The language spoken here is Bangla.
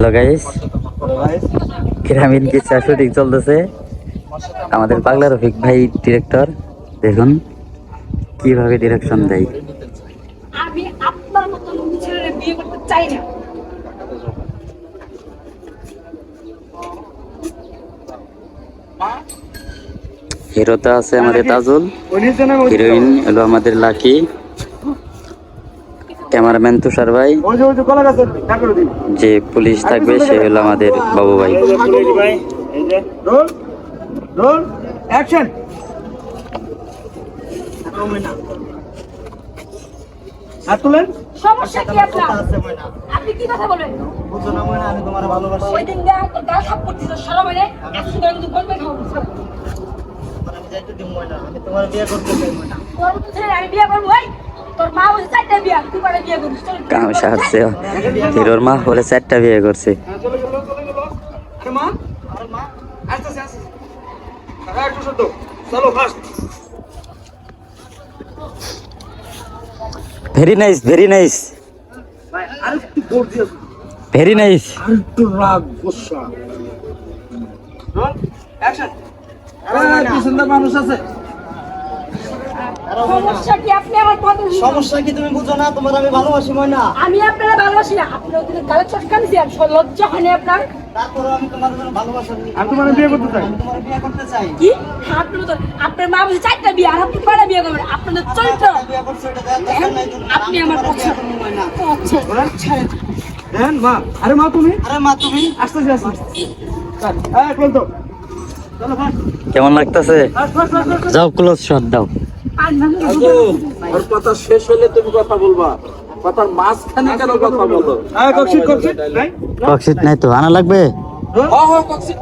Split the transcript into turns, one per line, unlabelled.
হ্যালো গাইস গ্রামীণ কিচ্ছা শুটিং চলতেছে। আমাদের পাগলা রফিক ভাই ডিরেক্টর দেখুন কীভাবে ডিরেকশন দেয়।
আমি আপনার মতো ছেলের বিয়ে করতে চাই না।
হিরোতে আছে আমাদের তাজুল। হিরোইন হলো আমাদের লাকি। ক্যামেরাম্যান তুষার ভাই। যে পুলিশ থাকবে সে হলো আমাদের বাবু ভাই।
অ্যাকশন। হাত তুলেন।
সমস্যা কি আপনার? আপনি কি কথা বলেন
বুঝো না আমি তোমার ভালোবাসি
ওই দিন সরমে কিন্তু
আমি বিয়ে করতে চাই না
তোর আমি বিয়ে করব
কাম সারছে হিরোর মা বলে চারটা বিয়ে করছে।
হ্যাঁ
ভেরি নাইস ভেরি নাইস
ভাই আর একটু জোর দিয়ে
ভেরি নাইস
আর একটু রাগ গোসা। রোল অ্যাকশন কি সুন্দর মানুষ আছে।
সমস্যা কি? আপনি আমার কথা
সমস্যা কি তুমি বুঝো না? তোমার আমি ভালোবাসি ময়না
আমি আপনারা ভালোবাসি না। আপনি ওদিকে গালে চটকান দিয়েন লজ্জা হয়নি আপনার।
তারপরে আমি তোমার জন্য ভালোবাসা আমি তোমার বিয়ে করতে চাই। তোমার বিয়ে করতে চাই।
কি? আপনার মতো আপনার মা বলছে চারটা বিয়ে আর আপনি কয়টা বিয়ে করবেন? আপনাদের চরিত্র
বিয়ে করছ এটা
দেখেন, আপনি আমার পছন্দ
ময়না
আচ্ছা ছেড়ে দেন
মা। আরে মা তুমি? আরে মা তুমি? আসতেছি আসতেছি। হ্যাঁ কোন তো
কেমন লাগতেছে? যাও ক্লোজ শট দাও।
ওর কথা শেষ হলে তুমি কথা বলবা। কথার মাঝখানে কেন কথা বলো?
হ্যাঁ কক্সিট কক্সিট
নাই তো আনা লাগবে?
হ হ কক্সি